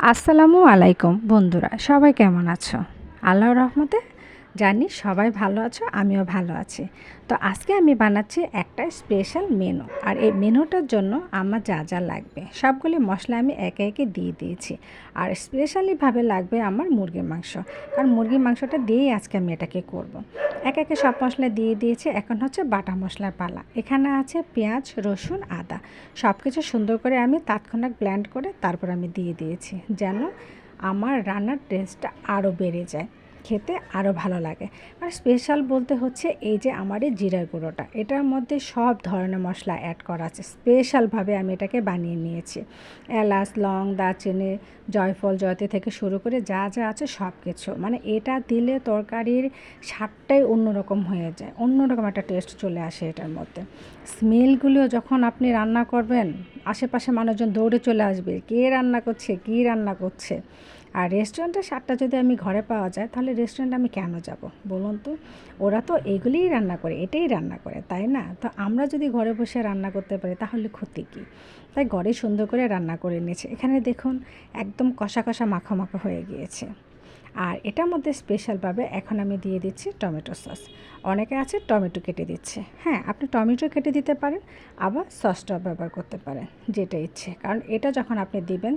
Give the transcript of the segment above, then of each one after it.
আসসালামু আলাইকুম বন্ধুরা সবাই কেমন আছো? আল্লাহর রহমতে জানি সবাই ভালো আছো, আমিও ভালো আছি। তো আজকে আমি বানাচ্ছি একটা স্পেশাল মেনু আর এই মেনুটার জন্য আমার যা যা লাগবে, সবগুলি মশলা আমি একে একে দিয়ে দিয়েছি। আর স্পেশালিভাবে লাগবে আমার মুরগির মাংস। কারণ মুরগির মাংসটা দিয়েই আজকে আমি এটাকে করব। এক একে সব মশলা দিয়ে দিয়েছি। এখন হচ্ছে বাটা মশলার পালা। এখানে আছে পেঁয়াজ, রসুন, আদা। সব কিছু সুন্দর করে আমি তাৎক্ষণিক ব্ল্যান্ড করে তারপর আমি দিয়ে দিয়েছি। যেন আমার রান্নার টেস্টটা আরও বেড়ে যায়। খেতে আরও ভালো লাগে। আর স্পেশাল বলতে হচ্ছে এই যে আমার এই জিরার গুঁড়োটা। এটার মধ্যে সব ধরনের মশলা অ্যাড করা আছে। স্পেশালভাবে আমি এটাকে বানিয়ে নিয়েছি। এলাচ, লং, দারচিনি, জয়ফল, জয়তে থেকে শুরু করে যা যা আছে সব কিছু মানে এটা দিলে তরকারির স্বাদটাই অন্যরকম হয়ে যায়। অন্যরকম একটা টেস্ট চলে আসে এটার মধ্যে। স্মেলগুলো যখন আপনি রান্না করবেন আশেপাশে মানুষজন দৌড়ে চলে আসবে, কে রান্না করছে? কী রান্না করছে? আর রেস্টুরেন্টের স্বাদটা যদি আমি ঘরে পাওয়া যায়, তাহলে রেস্টুরেন্টে আমি কেন যাব? বলুন তো। ওরা তো এগুলিই রান্না করে, এটাই রান্না করে, তাই না? তো আমরা যদি ঘরে বসে রান্না করতে পারি, তাহলে ক্ষতি কী? তাই ঘরে সুন্দর করে রান্না করে নিয়েছে। এখানে দেখুন, একদম কষা কষা মাখা মাখা হয়ে গিয়েছে। আর এটার মধ্যে স্পেশালভাবে এখন আমি দিয়ে দিচ্ছি টমেটো সস। অনেকে আছে টমেটো কেটে দিচ্ছে। হ্যাঁ আপনি টমেটো কেটে দিতে পারেন, আবার সসটাও ব্যবহার করতে পারেন, যেটা ইচ্ছে। কারণ এটা যখন আপনি দিবেন,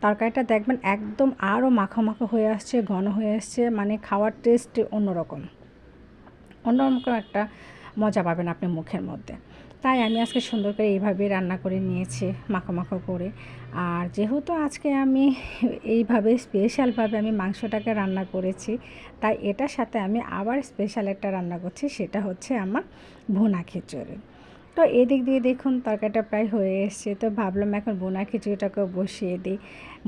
তরকারিটা দেখবেন একদম আরও মাখো মাখো হয়ে আসছে, ঘন হয়ে আসছে মানে খাওয়ার টেস্ট অন্যরকম। অন্যরকম একটা মজা পাবেন আপনি মুখের মধ্যে। তাই আমি আজকে সুন্দর করে এইভাবে রান্না করে নিয়েছি, মাখো মাখো করে। আর যেহেতু আজকে আমি এইভাবে স্পেশালভাবে আমি মাংসটাকে রান্না করেছি, তাই এটার সাথে আমি আবার স্পেশাল একটা রান্না করছি, সেটা হচ্ছে আমার ভুনা খিচুড়ি। তো এদিক দিয়ে দেখুন তরকারিটা প্রায় হয়ে এসছে। তো ভাবলাম এখন বোনা খিচুড়িটাকেও বসিয়ে দিই।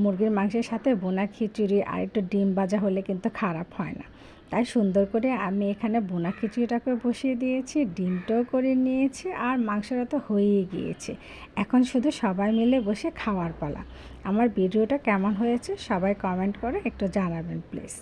মুরগির মাংসের সাথে বোনা খিচুড়ি আর একটু ডিম ভাজা হলে কিন্তু খারাপ হয় না। তাই সুন্দর করে আমি এখানে বোনা খিচুড়িটাকে বসিয়ে দিয়েছি, ডিমটাও করে নিয়েছি আর মাংসটা তো হয়েই গিয়েছে। এখন শুধু সবাই মিলে বসে খাওয়ার পালা। আমার ভিডিওটা কেমন হয়েছে সবাই কমেন্ট করে একটু জানাবেন, প্লিজ।